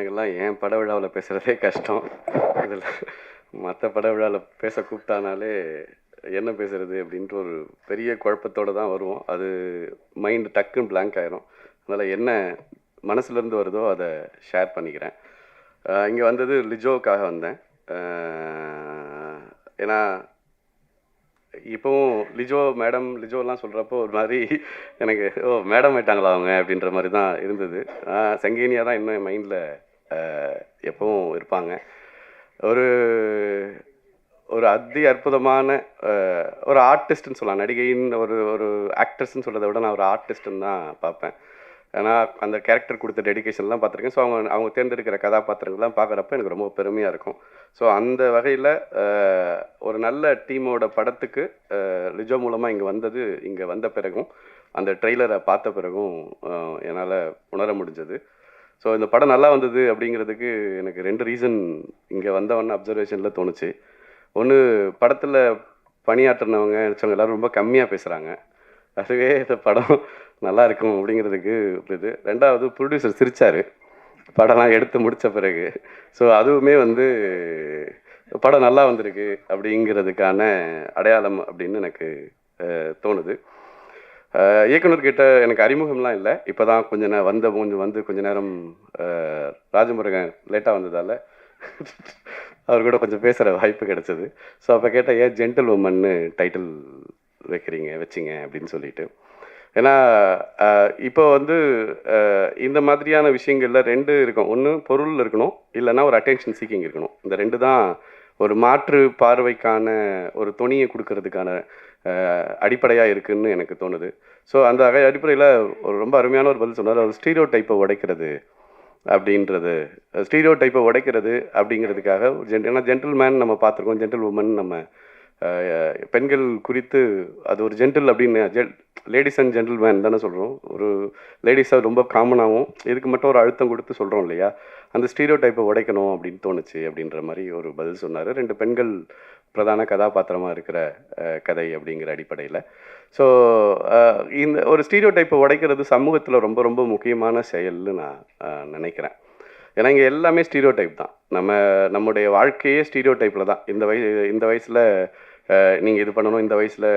எனக்கெல்லாம் என் பட விழாவில் பேசுகிறதே கஷ்டம். இதில் மற்ற பட விழாவில் பேச கூப்பிட்டானாலே என்ன பேசுகிறது அப்படின்ட்டு ஒரு பெரிய குழப்பத்தோடு தான் வருவோம். அது மைண்டு டக்குன்னு பிளாங்க் ஆயிரும். அதனால் என்ன மனசுலேருந்து வருதோ அதை ஷேர் பண்ணிக்கிறேன். இங்கே வந்தது லிஜோவுக்காக வந்தேன். ஏன்னா இப்போவும் லிஜோ மேடம் லிஜோலாம் சொல்கிறப்போ ஒரு மாதிரி எனக்கு ஓ மேடம் ஆயிட்டாங்களா அவங்க? அப்படின்ற மாதிரி தான் இருந்தது. சங்கீனியாக தான் இன்னும் என் மைண்டில் எப்பவும் இருப்பாங்க. ஒரு ஒரு அதி அற்புதமான ஒரு ஆர்டிஸ்ட்னு சொல்லலாம். நடிகையின் ஒரு ஒரு ஆக்ட்ரஸ்ன்னு சொல்கிறத விட நான் ஒரு ஆர்டிஸ்ட்னு தான் பார்ப்பேன். ஏன்னா அந்த கேரக்டர் கொடுத்த டெடிகேஷன்லாம் பார்த்துருக்கேன். ஸோ அவங்க அவங்க தேர்ந்தெடுக்கிற கதாபாத்திரங்கள்லாம் பார்க்குறப்ப எனக்கு ரொம்ப பெருமையாக இருக்கும். ஸோ அந்த வகையில் ஒரு நல்ல டீமோட படத்துக்கு லிஜோ மூலமாக இங்கே வந்தது இங்கே வந்த பிறகும் அந்த ட்ரெய்லரை பார்த்த பிறகும் என்னால் உணர முடிஞ்சது. ஸோ இந்த படம் நல்லா வந்தது அப்படிங்கிறதுக்கு எனக்கு ரெண்டு ரீசன் இங்கே வந்தவொன்னே அப்சர்வேஷனில் தோணுச்சு. ஒன்று படத்தில் பணியாற்றினவங்க நினச்சவங்க எல்லாரும் ரொம்ப கம்மியாக பேசுகிறாங்க அதுவே இந்த படம் நல்லா இருக்கும் அப்படிங்கிறதுக்கு இது ரெண்டாவது ப்ரொடியூசர் சிரிச்சார். படம்லாம் எடுத்து முடித்த பிறகு. ஸோ அதுவுமே வந்து படம் நல்லா வந்திருக்கு அப்படிங்கிறதுக்கான அடையாளம் அப்படின்னு எனக்கு தோணுது. இயக்குனர்கிட்ட எனக்கு அறிமுகம்லாம் இல்லை. இப்போ தான் கொஞ்ச நேரம் வந்த கொஞ்சம் வந்து கொஞ்ச நேரம் ராஜமுருகன் லேட்டாக வந்ததால் அவர் கூட கொஞ்சம் பேசுகிற வாய்ப்பு கிடச்சிது. ஸோ அப்போ கேட்டால் ஏன் ஜென்டில் உமன்னு டைட்டில் வைக்கிறீங்க வச்சிங்க? அப்படின்னு சொல்லிட்டு. ஏன்னா இப்போ வந்து இந்த மாதிரியான விஷயங்களில் ரெண்டு இருக்கும். ஒன்று பொருள் இருக்கணும் இல்லைன்னா ஒரு அட்டென்ஷன் சீக்கிங் இருக்கணும். இந்த ரெண்டு தான் ஒரு மாற்று பார்வைக்கான ஒரு துணியை கொடுக்கறதுக்கான அடிப்படையாக இருக்குன்னு எனக்கு தோணுது. ஸோ அந்த வகை அடிப்படையில் ஒரு ரொம்ப அருமையான ஒரு பதில் சொன்னார். ஒரு ஸ்டீரியோ டைப்பை உடைக்கிறது அப்படின்றது. ஸ்டீரியோ டைப்பை உடைக்கிறது அப்படிங்கிறதுக்காக ஒரு ஜென் ஏன்னா ஜென்டில்மேன் நம்ம பார்த்துருக்கோம். ஜென்டில் உமன் நம்ம பெண்கள் குறித்து அது ஒரு ஜென்டில் அப்படின்னு ஜென் லேடிஸ் அண்ட் ஜென்டில்மேன் தானே சொல்கிறோம் ஒரு லேடிஸாக ரொம்ப காமனாகவும் இதுக்கு மட்டும் ஒரு அழுத்தம் கொடுத்து சொல்கிறோம் இல்லையா? அந்த ஸ்டீரியோ டைப்பை உடைக்கணும் அப்படின்னு தோணுச்சு அப்படின்ற மாதிரி ஒரு பதில் சொன்னார். ரெண்டு பெண்கள் பிரதான கதாபாத்திரமாக இருக்கிற கதை அப்படிங்கிற அடிப்படையில். ஸோ இந்த ஒரு ஸ்டீரியோ டைப்பை உடைக்கிறது சமூகத்தில் ரொம்ப ரொம்ப முக்கியமான செயல்னு நான் நினைக்கிறேன். ஏன்னா இங்கே எல்லாமே ஸ்டீரியோ டைப் தான். நம்ம நம்முடைய வாழ்க்கையே ஸ்டீரியோ டைப்பில் தான். இந்த வயசு இந்த வயசில் நீங்கள் இது பண்ணணும் இந்த வயசில்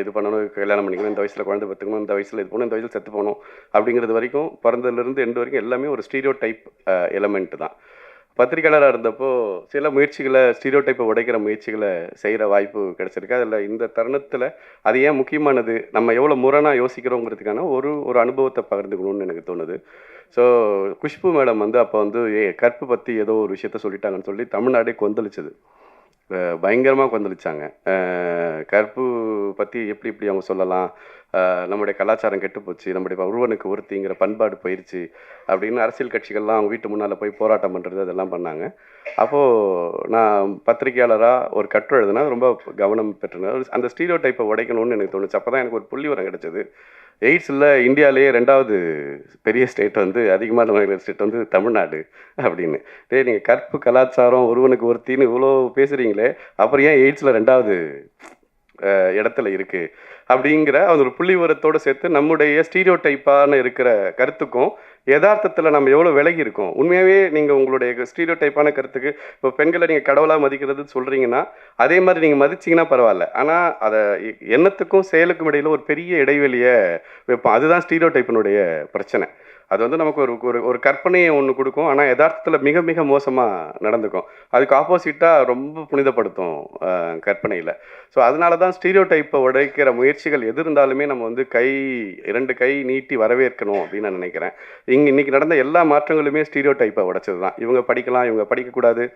இது பண்ணணும் கல்யாணம் பண்ணிக்கணும் இந்த வயசில் குழந்தை பத்துக்கணும் இந்த வயசில் இது பண்ணணும் இந்த வயசில் செத்து போகணும் அப்படிங்கிறது வரைக்கும் பிறந்ததுலேருந்து எண்டு வரைக்கும் எல்லாமே ஒரு ஸ்டீரியோ டைப் எலமெண்ட் தான். பத்திரிக்கையாளராக இருந்தப்போ சில முயற்சிகளை ஸ்டீரியோ டைப்பை உடைக்கிற முயற்சிகளை செய்கிற வாய்ப்பு கிடச்சிருக்கு. அதில் இந்த தருணத்தில் அது ஏன் முக்கியமானது? நம்ம எவ்வளோ முரணாக யோசிக்கிறோங்கிறதுக்கான ஒரு ஒரு அனுபவத்தை பகிர்ந்துக்கணும்னு எனக்கு தோணுது. ஸோ குஷ்பு மேடம் வந்து அப்போ வந்து ஏ கற்பு பற்றி ஏதோ ஒரு விஷயத்த சொல்லிட்டாங்கன்னு சொல்லி தமிழ்நாடே கொந்தளிச்சது. பயங்கரமாக கொந்தளிச்சாங்க. கற்பு பற்றி எப்படி இப்படி அவங்க சொல்லலாம்? நம்முடைய கலாச்சாரம் கெட்டுப்போச்சு நம்முடைய ஒருவனுக்கு ஒருத்திங்கிற பண்பாடு போயிருச்சு அப்படின்னு அரசியல் கட்சிகள்லாம் அவங்க வீட்டு முன்னால் போய் போராட்டம் பண்ணுறது அதெல்லாம் பண்ணாங்க. அப்போது நான் பத்திரிகையாளராக ஒரு கட்டுரை எழுதுனா ரொம்ப கவனம் பெற்றேன் அந்த ஸ்டீரியோ டைப்பை உடைக்கணும்னு எனக்கு தோணுச்சு. அப்போ தான் எனக்கு ஒரு புள்ளி உரம் கிடச்சிது. எய்ட்ஸில் இந்தியாவிலேயே ரெண்டாவது பெரிய ஸ்டேட் வந்து அதிகமான நோய்கள் ஸ்டேட் வந்து தமிழ்நாடு அப்படின்னு. டே நீங்கள் கற்பு கலாச்சாரம் ஒருவனுக்கு ஒருத்தின்னு இவ்வளோ பேசுகிறீங்களே அப்புறம் ஏன் எய்ட்ஸில் ரெண்டாவது இடத்துல இருக்குது அப்படிங்கிற அந்த ஒரு புள்ளி உரத்தோடு சேர்த்து நம்முடைய ஸ்டீரியோ டைப்பான இருக்கிற கருத்துக்கும் யதார்த்தத்தில் நம்ம எவ்வளோ விலகி இருக்கோம்? உண்மையாகவே நீங்கள் உங்களுடைய ஸ்டீரியோ டைப்பான கருத்துக்கு இப்போ பெண்களை நீங்கள் கடவுளாக மதிக்கிறது சொல்கிறீங்கன்னா அதே மாதிரி நீங்கள் மதிச்சிங்கன்னா பரவாயில்ல. ஆனால் அதை எ- எண்ணத்துக்கும் செயலுக்கும் இடையில ஒரு பெரிய இடைவெளியை வைப்போம். அதுதான் ஸ்டீரியோ டைப்பினுடைய பிரச்சனை. அது வந்து நமக்கு ஒரு ஒரு ஒரு கற்பனையை ஒன்று கொடுக்கும். ஆனால் யதார்த்தத்தில் மிக மிக மோசமாக நடந்துக்கும். அதுக்கு ஆப்போசிட்டாக ரொம்ப புனிதப்படுத்தும் கற்பனையில். ஸோ அதனால தான் ஸ்டீரியோ டைப்பை உடைக்கிற முயற்சிகள் எது இருந்தாலுமே நம்ம வந்து கை இரண்டு கை நீட்டி வரவேற்கணும் அப்படின்னு நான் நினைக்கிறேன். இங்கே இன்றைக்கி நடந்த எல்லா மாற்றங்களுமே ஸ்டீரியோ டைப்பை உடைச்சது தான் இவங்க படிக்கலாம் இவங்க படிக்கக்கூடாது.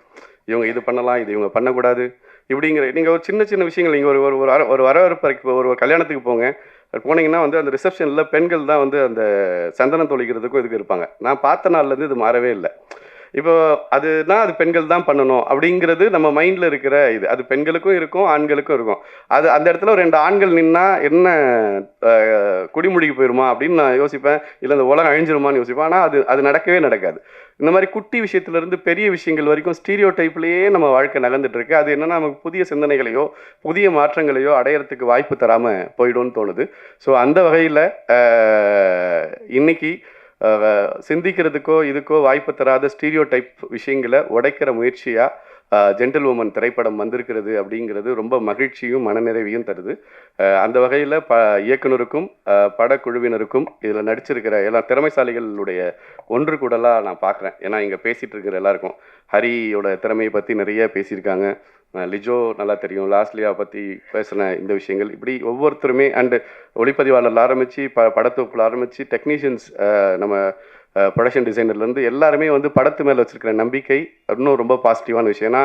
இவங்க இது பண்ணலாம் இது இவங்க பண்ணக்கூடாது. இப்படிங்கிற நீங்கள் ஒரு சின்ன சின்ன விஷயங்கள் நீங்கள் ஒரு ஒரு ஒரு வர- ஒரு வரவேற்பறைக்கு ஒரு ஒரு கல்யாணத்துக்கு போங்க. போனீங்கன்னா வந்து அந்த ரிசப்ஷனில் பெண்கள் தான் வந்து அந்த சந்தனம் தொழிக்கிறதுக்கும் இதுக்கு இருப்பாங்க. நான் பார்த்த நாள்லேருந்து இது மாறவே இல்லை. இப்போ அதுனா அது பெண்கள் தான் பண்ணணும் அப்படிங்கிறது நம்ம மைண்டில் இருக்கிற இது. அது பெண்களுக்கும் இருக்கும் ஆண்களுக்கும் இருக்கும். அது அந்த இடத்துல ஒரு ரெண்டு ஆண்கள் நின்னா என்ன அஹ், குடிமுடிக்கு போயிருமா அப்படின்னு நான் யோசிப்பேன். இல்லை இந்த உலகம் அழிஞ்சிருமான்னு யோசிப்பேன். ஆனால் அது அது நடக்கவே நடக்காது. இந்த மாதிரி குட்டி விஷயத்துல இருந்து பெரிய விஷயங்கள் வரைக்கும் ஸ்டீரியோ டைப்லேயே நம்ம வாழ்க்கை நகர்ந்துட்டுருக்கு. அது என்னென்னா நமக்கு புதிய சிந்தனைகளையோ புதிய மாற்றங்களையோ அடையறதுக்கு வாய்ப்பு தராமல் போயிடும்னு தோணுது. ஸோ அந்த வகையில் இன்றைக்கி சிந்திக்கிறதுக்கோ இதுக்கோ வாய்ப்பு தராத ஸ்டீரியோ டைப் விஷயங்களை உடைக்கிற முயற்சியாக ஜென்டில் உமன் திரைப்படம் வந்திருக்கிறது அப்படிங்கிறது ரொம்ப மகிழ்ச்சியும் மனநிறைவையும் தருது. அந்த வகையில் ப இயக்குனருக்கும் படக்குழுவினருக்கும் இதில் நடிச்சிருக்கிற எல்லா திறமைசாலிகளுடைய ஒன்று கூடலாக நான் பார்க்குறேன் ஏன்னா இங்கே பேசிகிட்டு இருக்கிற எல்லாருக்கும். ஹரியோட திறமையை பற்றி நிறைய பேசியிருக்காங்க. லிஜோ நல்லா தெரியும். லாஸ்லியா பற்றி பேசின இந்த விஷயங்கள். இப்படி ஒவ்வொருத்தருமே அண்டு ஒளிப்பதிவாளர்ல ஆரம்பித்து ப படத்தொகுப்பில் ஆரம்பித்து டெக்னீஷியன்ஸ் நம்ம ப்ரொடக்ஷன் டிசைனர்லேருந்து எல்லாருமே வந்து படத்து மேலே வச்சுருக்கிற நம்பிக்கை இன்னும் ரொம்ப பாசிட்டிவான விஷயம். ஏன்னா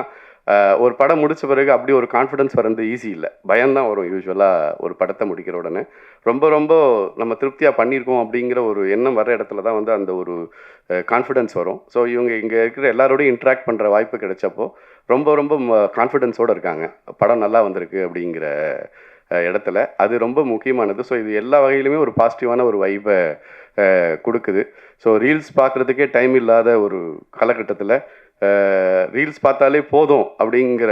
ஒரு படம் முடித்த பிறகு அப்படி ஒரு கான்ஃபிடன்ஸ் வரது ஈஸி இல்லை. பயம்தான் வரும் யூஸ்வலாக ஒரு படத்தை முடிக்கிற உடனே. ரொம்ப ரொம்ப நம்ம திருப்தியாக பண்ணியிருக்கோம் அப்படிங்கிற ஒரு எண்ணம் வர இடத்துல தான் வந்து அந்த ஒரு கான்ஃபிடன்ஸ் வரும். ஸோ இவங்க இங்கே இருக்கிற எல்லாரோடையும் இன்ட்ராக்ட் பண்ணுற வாய்ப்பு கிடைச்சப்போ ரொம்ப ரொம்ப கான்ஃபிடென்ஸோடு இருக்காங்க. படம் நல்லா வந்திருக்கு அப்படிங்கிற இடத்துல. அது ரொம்ப முக்கியமானது. ஸோ இது எல்லா வகையிலுமே ஒரு பாசிட்டிவான ஒரு வைப்பை கொடுக்குது. ஸோ ரீல்ஸ் பார்க்குறதுக்கே டைம் இல்லாத ஒரு காலகட்டத்தில் ரீல்ஸ் பார்த்தாலே போதும் அப்படிங்கிற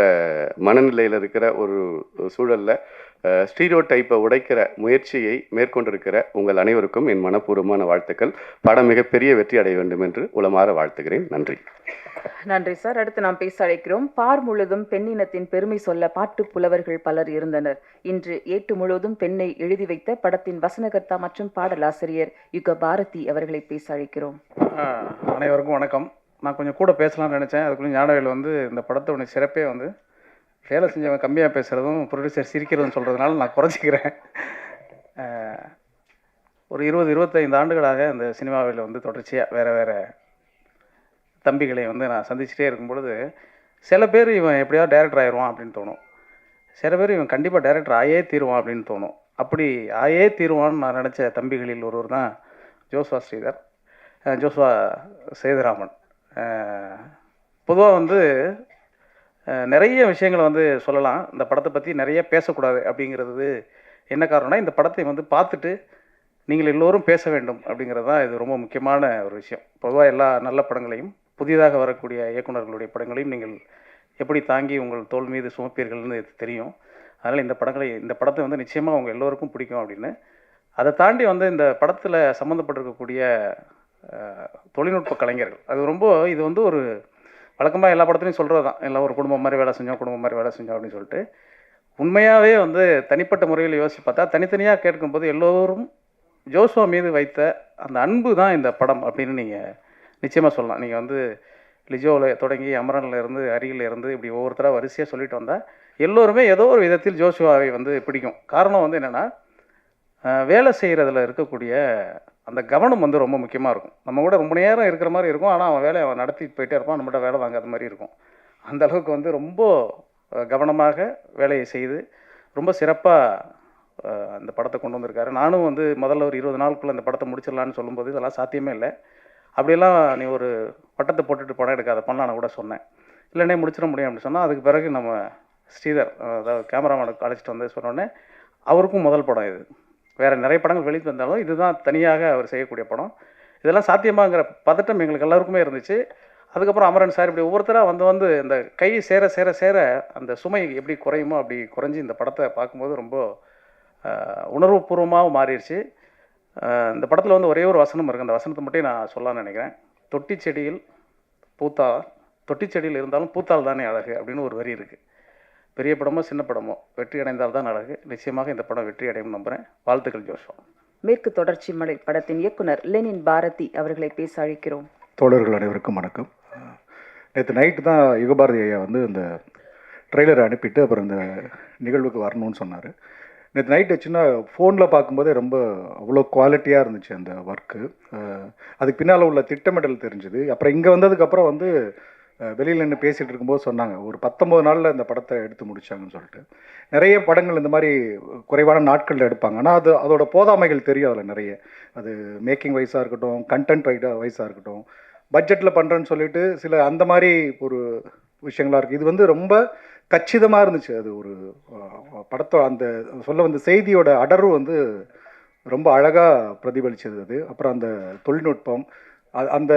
மனநிலையில் இருக்கிற ஒரு சூழலில் ஸ்டீரியோ டைப்பை உடைக்கிற முயற்சியை மேற்கொண்டிருக்கிற உங்கள் அனைவருக்கும் என் மனப்பூர்வமான வாழ்த்துக்கள். படம் மிகப்பெரிய வெற்றி அடைய வேண்டும் என்று உளமாற வாழ்த்துகிறேன். நன்றி. நன்றி சார். அடுத்து நாம் பேச அழைக்கிறோம். பார் முழுதும் பெண்ணினத்தின் பெருமை சொல்ல பாட்டு புலவர்கள் பலர் இருந்தனர். இன்று ஏட்டு முழுவதும் பெண்ணை எழுதி வைத்த படத்தின் வசனகர்த்தா மற்றும் பாடலாசிரியர் யுக பாரதி அவர்களை பேச அழைக்கிறோம். அனைவருக்கும் வணக்கம். நான் கொஞ்சம் கூட பேசலாம்னு நினச்சேன். அதுக்குள்ளே ஞானவேல் வந்து இந்த படத்தோட சிறப்பே வந்து வேலை செஞ்சவன் கம்மியாக பேசுகிறதும் ப்ரொடியூசர் சிரிக்கிறதும் சொல்கிறதுனால நான் குறைச்சிக்கிறேன். ஒரு இருபது இருபத்தைந்து ஆண்டுகளாக இந்த சினிமாவில் வந்து தொடர்ச்சியாக வேறு வேறு தம்பிகளை வந்து நான் சந்திச்சுட்டே இருக்கும் பொழுது சில பேர் இவன் எப்படியாவது டேரக்டர் ஆயிடுவான் அப்படின்னு தோணும். சில பேர் இவன் கண்டிப்பாக டேரக்டர் ஆயே தீருவான் அப்படின்னு தோணும். அப்படி ஆயே தீருவான்னு நான் நினச்ச தம்பிகளில் ஒருவர் தான் ஜோஸ்வா ஸ்ரீதர் ஜோஸ்வா சேதுராமன். பொதுவாக வந்து நிறைய விஷயங்களை வந்து சொல்லலாம். இந்த படத்தை பற்றி நிறைய பேசக்கூடாது அப்படிங்கிறது என்ன காரணம்னா இந்த படத்தை வந்து பார்த்துட்டு நீங்கள் எல்லோரும் பேச வேண்டும் அப்படிங்கிறது தான் இது ரொம்ப முக்கியமான ஒரு விஷயம். பொதுவாக எல்லா நல்ல படங்களையும் புதிதாக வரக்கூடிய இயக்குனர்களுடைய படங்களையும் நீங்கள் எப்படி தாங்கி உங்கள் தோல் மீது சுமப்பீர்கள்னு இது தெரியும். அதனால் இந்த படங்களை இந்த படத்தை வந்து நிச்சயமாக அவங்க எல்லோருக்கும் பிடிக்கும் அப்படின்னு. அதை தாண்டி வந்து இந்த படத்தில் சம்மந்தப்பட்டிருக்கக்கூடிய தொழில்நுட்ப கலைஞர்கள். அது ரொம்ப இது வந்து ஒரு வழக்கமாக எல்லா படத்துலையும் சொல்கிறது தான் எல்லாம் ஒரு குடும்பம் மாதிரி வேலை செஞ்சோம் குடும்பம் மாதிரி வேலை செஞ்சோம் அப்படின்னு சொல்லிட்டு. உண்மையாகவே வந்து தனிப்பட்ட முறையில் யோசித்து பார்த்தா தனித்தனியாக கேட்கும்போது எல்லோரும் ஜோசுவா மீது வைத்த அந்த அன்பு தான் இந்த படம் அப்படின்னு நீங்கள் நிச்சயமாக சொல்லலாம். நீங்கள் வந்து லிஜோவில் தொடங்கி அமரனில் இருந்து அருகில் இருந்து இப்படி ஒவ்வொருத்தராக வரிசையாக சொல்லிட்டு வந்தால் எல்லோருமே ஏதோ ஒரு விதத்தில் ஜோஷுவாவை வந்து பிடிக்கும். காரணம் வந்து என்னென்னா வேலை செய்கிறதுல இருக்கக்கூடிய அந்த கவனம் வந்து ரொம்ப முக்கியமாக இருக்கும். நம்ம கூட ரொம்ப நேரம் இருக்கிற மாதிரி இருக்கும். ஆனால் அவன் வேலையை அவன் நடத்திட்டு போயிட்டே இருப்பான். நம்மகிட்ட வேலை வாங்காத மாதிரி இருக்கும். அந்த அளவுக்கு வந்து ரொம்ப கவனமாக வேலையை செய்து ரொம்ப சிறப்பாக அந்த படத்தை கொண்டு வந்திருக்காரு. நானும் வந்து முதல்ல ஒரு இருபது நாளுக்குள்ளே அந்த படத்தை முடிச்சிடலான்னு சொல்லும்போது இதெல்லாம் சாத்தியமே இல்லை. அப்படியெல்லாம் நீ ஒரு பட்டத்தை போட்டுட்டு படம் எடுக்காத பண்ணலான்னு கூட சொன்னேன். இல்லைன்னே முடிச்சிட முடியும் அப்படின்னு சொன்னால் அதுக்கு பிறகு நம்ம ஸ்ரீதர் அதாவது கேமராமேனுக்கு அழைச்சிட்டு வந்து சொன்னோடனே அவருக்கும் முதல் படம் இது. வேறு நிறைய படங்கள் வெளியே வந்தாலும் இதுதான் தனியாக அவர் செய்யக்கூடிய படம். இதெல்லாம் சாத்தியமாங்கிற பதட்டம் எங்களுக்கு எல்லாருக்குமே இருந்துச்சு. அதுக்கப்புறம் அமரன் சார் இப்படி ஒவ்வொருத்தராக வந்து வந்து இந்த கை சேர சேர சேர அந்த சுமை எப்படி குறையுமோ அப்படி குறைஞ்சி இந்த படத்தை பார்க்கும்போது ரொம்ப உணர்வுபூர்வமாகவும் உணர்வுபூர்வமாக மாறிடுச்சு. இந்த படத்தில் வந்து ஒரே ஒரு வசனம் இருக்குது அந்த வசனத்தை மட்டும் நான் சொல்லலாம்னு நினைக்கிறேன். தொட்டி செடியில் பூத்தா தொட்டி செடியில் இருந்தாலும் பூத்தால் தானே அழகு அப்படின்னு ஒரு வரி இருக்குது பெரிய படமோ சின்ன படமோ வெற்றி அடைந்தால் தான் அழகு. நிச்சயமாக இந்த படம் வெற்றி அடையும் நம்புகிறேன் வாழ்த்துக்கள் ஜோஷம் மேற்கு தொடர்ச்சி மலை படத்தின் இயக்குனர் லெனின் பாரதி அவர்களை பேச அழைக்கிறோம். தோழர்கள் அனைவருக்கும் வணக்கம். நேற்று நைட்டு தான் யுகபாரதி ஐயா வந்து இந்த ட்ரெய்லரை அனுப்பிட்டு அப்புறம் இந்த நிகழ்வுக்கு வரணும்னு சொன்னார். நேற்று நைட்டு சின்ன ஃபோனில் பார்க்கும்போதே ரொம்ப அவ்வளோ குவாலிட்டியாக இருந்துச்சு அந்த ஒர்க்கு அதுக்கு பின்னால் உள்ள திட்டமிடல் தெரிஞ்சுது. அப்புறம் இங்கே வந்ததுக்கப்புறம் வந்து வெளியில் நின்று பேசிகிட்டு இருக்கும்போது சொன்னாங்க ஒரு பத்தொம்போது நாளில் இந்த படத்தை எடுத்து முடித்தாங்கன்னு சொல்லிட்டு. நிறைய படங்கள் இந்த மாதிரி குறைவான நாட்களில் எடுப்பாங்க. ஆனால் அது அதோட போதாமைகள் தெரியும் அதில் நிறைய. அது மேக்கிங் வைஸாக இருக்கட்டும் கண்டென்ட் வைடா வைஸாக இருக்கட்டும் பட்ஜெட்டில் பண்ணுறேன்னு சொல்லிட்டு சில அந்த மாதிரி ஒரு விஷயங்களாக இருக்குது இது வந்து ரொம்ப கச்சிதமாக இருந்துச்சு. அது ஒரு படத்தோட அந்த சொல்ல வந்த செய்தியோட அடர்வு வந்து ரொம்ப அழகாக பிரதிபலிச்சது அது. அப்புறம் அந்த தொழில்நுட்பம் அந்த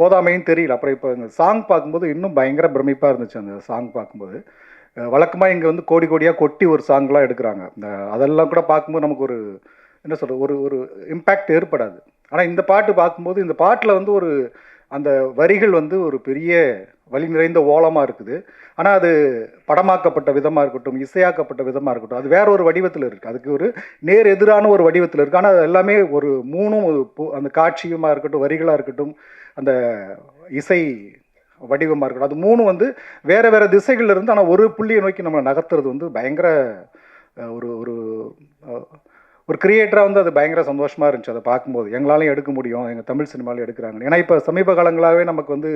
போதாமையும் தெரியல. அப்புறம் இப்போ இந்த சாங் பார்க்கும்போது இன்னும் பயங்கர பிரமிப்பாக இருந்துச்சு அந்த சாங் பார்க்கும்போது. வழக்கமாக இங்கே வந்து கோடி கோடியாக கொட்டி ஒரு சாங்லாம் எடுக்கிறாங்க. இந்த அதெல்லாம் கூட பார்க்கும்போது நமக்கு ஒரு என்ன சொல்கிறது ஒரு ஒரு இம்பேக்ட் ஏற்படாது. ஆனால் இந்த பாட்டு பார்க்கும்போது இந்த பாட்டில் வந்து ஒரு அந்த வரிகள் வந்து ஒரு பெரிய வழி நிறைந்த ஓலமாக இருக்குது. ஆனால் அது படமாக்கப்பட்ட விதமாக இருக்கட்டும் இசையாக்கப்பட்ட விதமாக இருக்கட்டும் அது வேற ஒரு வடிவத்தில் இருக்குது அதுக்கு ஒரு நேர் எதிரான ஒரு வடிவத்தில் இருக்குது ஆனால் அது எல்லாமே ஒரு மூணும் பு- அந்த காட்சியுமாக இருக்கட்டும் வரிகளாக இருக்கட்டும் அந்த இசை வடிவமாக இருக்கட்டும். அது மூணும் வந்து வேறு வேறு திசைகளில் இருந்து ஆனால் ஒரு புள்ளியை நோக்கி நம்ம நகர்த்துறது வந்து பயங்கர ஒரு ஒரு ஒரு கிரியேட்டராக வந்து அது பயங்கர சந்தோஷமாக இருந்துச்சு. அதை பார்க்கும்போது எங்களாலையும் எடுக்க முடியும். எங்கள் தமிழ் சினிமாலையும் எடுக்கிறாங்க ஏன்னா இப்போ சமீப காலங்களாகவே நமக்கு வந்து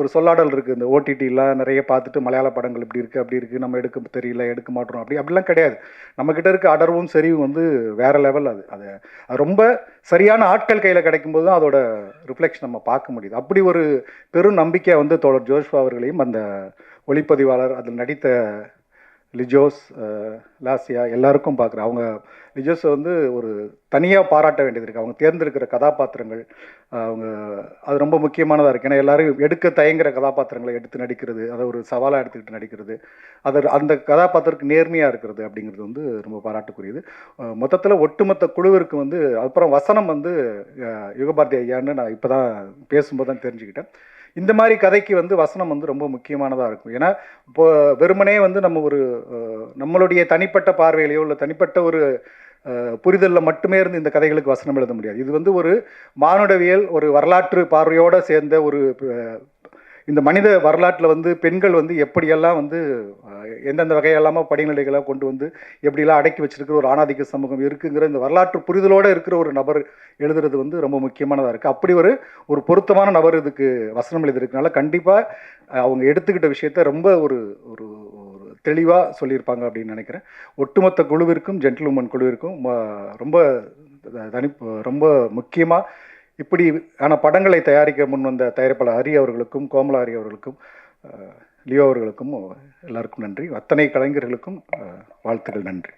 ஒரு சொல்லாடல் இருக்குது இந்த ஓடிடிலாம் நிறைய பார்த்துட்டு மலையாள படங்கள் இப்படி இருக்குது அப்படி இருக்குது நம்ம எடுக்க தெரியல எடுக்க மாட்டோம் அப்படி. அப்படிலாம் கிடையாது. நம்மக்கிட்ட இருக்க அடர்வும் சரிவும் வந்து வேறு லெவல் அது. அது அது ரொம்ப சரியான ஆட்கள் கையில் கிடைக்கும்போது தான் அதோட ரிஃப்ளெக்ஷன் நம்ம பார்க்க முடியுது. அப்படி ஒரு பெரும் நம்பிக்கை வந்து தோழர் ஜோஷ்வா அவர்களையும் அந்த ஒளிப்பதிவாளர் அதில் நடித்த லிஜோஸ் லாசியா எல்லாருக்கும் பார்க்குறேன் அவங்க லிஜோஸை வந்து ஒரு தனியாக பாராட்ட வேண்டியது இருக்குது அவங்க தேர்ந்தெடுக்கிற கதாபாத்திரங்கள் அவங்க அது ரொம்ப முக்கியமானதாக இருக்குது ஏன்னா எல்லோரும் எடுக்க தயங்குற கதாபாத்திரங்களை எடுத்து நடிக்கிறது அதை ஒரு சவாலாக எடுத்துக்கிட்டு நடிக்கிறது அது அந்த கதாபாத்திரத்துக்கு நேர்மையாக இருக்கிறது அப்படிங்கிறது வந்து ரொம்ப பாராட்டுக்குரியது. மொத்தத்தில் ஒட்டுமொத்த குழுவிற்கு வந்து அப்புறம் வசனம் வந்து யுகபாரதி ஐயான்னு நான் இப்போ தான் பேசும்போது தான் தெரிஞ்சுக்கிட்டேன். இந்த மாதிரி கதைக்கு வந்து வசனம் வந்து ரொம்ப முக்கியமானதாக இருக்கும். ஏன்னா இப்போ வெறுமனே வந்து நம்ம ஒரு நம்மளுடைய தனிப்பட்ட பார்வையிலையோ இல்லை தனிப்பட்ட ஒரு புரிதலில் மட்டுமே இருந்து இந்த கதைகளுக்கு வசனம் எழுத முடியாது. இது வந்து ஒரு மானுடவியல் ஒரு வரலாற்று பார்வையோடு சேர்ந்த ஒரு இந்த மனித வரலாற்றில் வந்து பெண்கள் வந்து எப்படியெல்லாம் வந்து எந்தெந்த வகையெல்லாமோ படிநிலைகளாக கொண்டு வந்து எப்படிலாம் அடக்கி வச்சிருக்கிற ஒரு ஆணாதிக்க சமூகம் இருக்குங்கிற இந்த வரலாற்று புரிதலோடு இருக்கிற ஒரு நபர் எழுதுறது வந்து ரொம்ப முக்கியமானதாக இருக்குது அப்படி ஒரு ஒரு பொருத்தமான நபர் இதுக்கு வசனம் எழுதியிருக்கனால கண்டிப்பாக அவங்க எடுத்துக்கிட்ட விஷயத்த ரொம்ப ஒரு ஒரு தெளிவாக சொல்லியிருப்பாங்க அப்படின்னு நினைக்கிறேன். ஒட்டுமொத்த குழுவிற்கும் ஜென்டில்வுமன் குழுவிற்கும் ரொம்ப தனி ரொம்ப முக்கியமாக இப்படி ஆன படங்களை தயாரிக்க முன் வந்த தயாரிப்பாளர் ஹரி அவர்களுக்கும் கோமலா ஹரி அவர்களுக்கும் லியோ அவர்களுக்கும் எல்லாருக்கும் நன்றி. அத்தனை கலைஞர்களுக்கும் வாழ்த்துக்கள் நன்றி.